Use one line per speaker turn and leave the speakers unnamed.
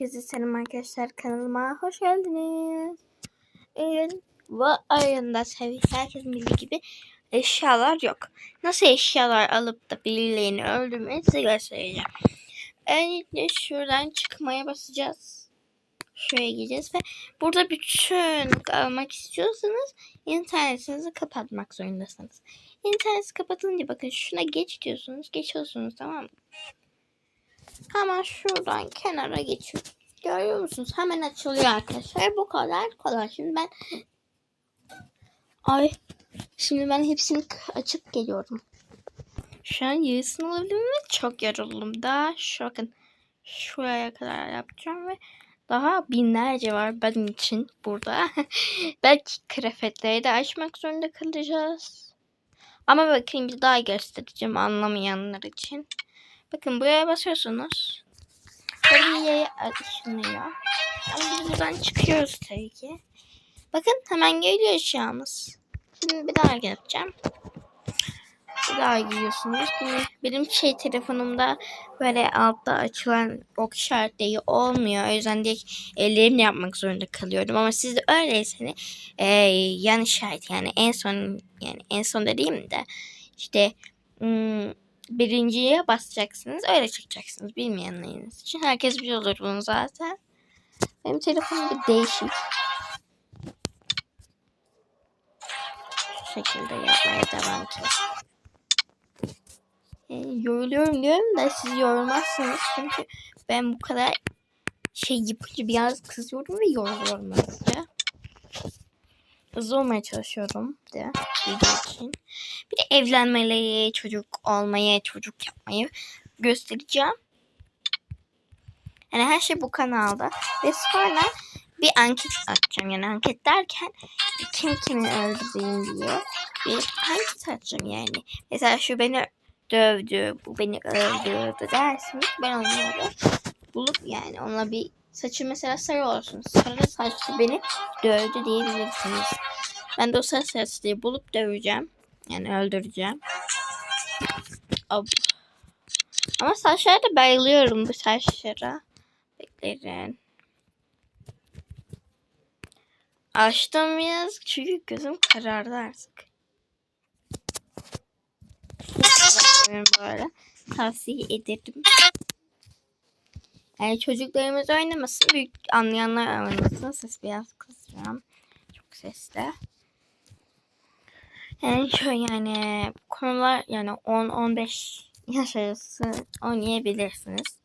Herkese selam arkadaşlar kanalıma hoş geldiniz. Bugün bu oyunda tabii herkesin bildiği gibi eşyalar yok. Nasıl eşyalar alıp da birilerini öldürmeyi size göstereceğim. Öncelikle şuradan çıkmaya basacağız. Şuraya gideceğiz ve burada bütün almak istiyorsanız internetinizi kapatmak zorundasınız. İnterneti kapatınca bakın şuna geç diyorsunuz. Geçiyorsunuz tamam mı? Hemen şuradan kenara geçiyoruz. Görüyor musunuz? Hemen açılıyor arkadaşlar. Bu kadar kolay. Şimdi ben Ay şimdi ben hepsini açıp geliyorum. Şu an yarısını alabildim ve çok yoruldum. Daha şu bakın şuraya kadar yapacağım ve daha binlerce var benim için burada. Belki krafetleri de açmak zorunda kalacağız. Ama bir daha göstereceğim anlamayanlar için. Bakın buraya basıyorsunuz. Buraya açılmıyor. Ama biz buradan çıkıyoruz tabii ki. Bakın hemen geliyor eşyamız. Şimdi bir daha yapacağım. Bir daha giriyorsunuz. Şimdi benim şey telefonumda böyle altta açılan ok işaretleri olmuyor. O yüzden direkt ellerimle yapmak zorunda kalıyorum. Ama siz de öyleyseniz e, yan işaret yani en son yani en son dediğim de işte hmm, birinciye basacaksınız. Öyle çıkacaksınız. Bilmeyenleriniz için. Herkes biliyordur bunu zaten. Benim telefonum bir değişik. Şu şekilde yapmaya devam edeceğiz. Yani yoruluyorum diyorum da siz yorulmazsınız. Çünkü ben bu kadar şey yapınca biraz kızıyorum ve yoruluyorum hızlıca. Hızlı olmaya çalışıyorum de video için. Bir de evlenmeleri, çocuk olmayı, çocuk yapmayı göstereceğim. Yani her şey bu kanalda. Ve sonra bir anket açacağım. Yani anket derken kim kimi öldüreyim diye bir anket açacağım yani. Mesela şu beni dövdü, bu beni öldürdü dersiniz. Ben onları bulup yani ona bir saçı mesela sarı olsun. Sarı saçlı beni dövdü diyebilirsiniz. Ben de o sarı saçlıyı bulup döveceğim. Yani öldüreceğim. Ab. Ama saçlara da bayılıyorum bu saçlara. Bekleyin. Açtım biraz çünkü gözüm karardı artık. böyle. Tavsiye ederim. Yani çocuklarımız oynamasın. Büyük anlayanlar oynasın. Ses biraz kısacağım. Çok sesli. Yani şöyle yani konular yani 10-15 yaş arası oynayabilirsiniz.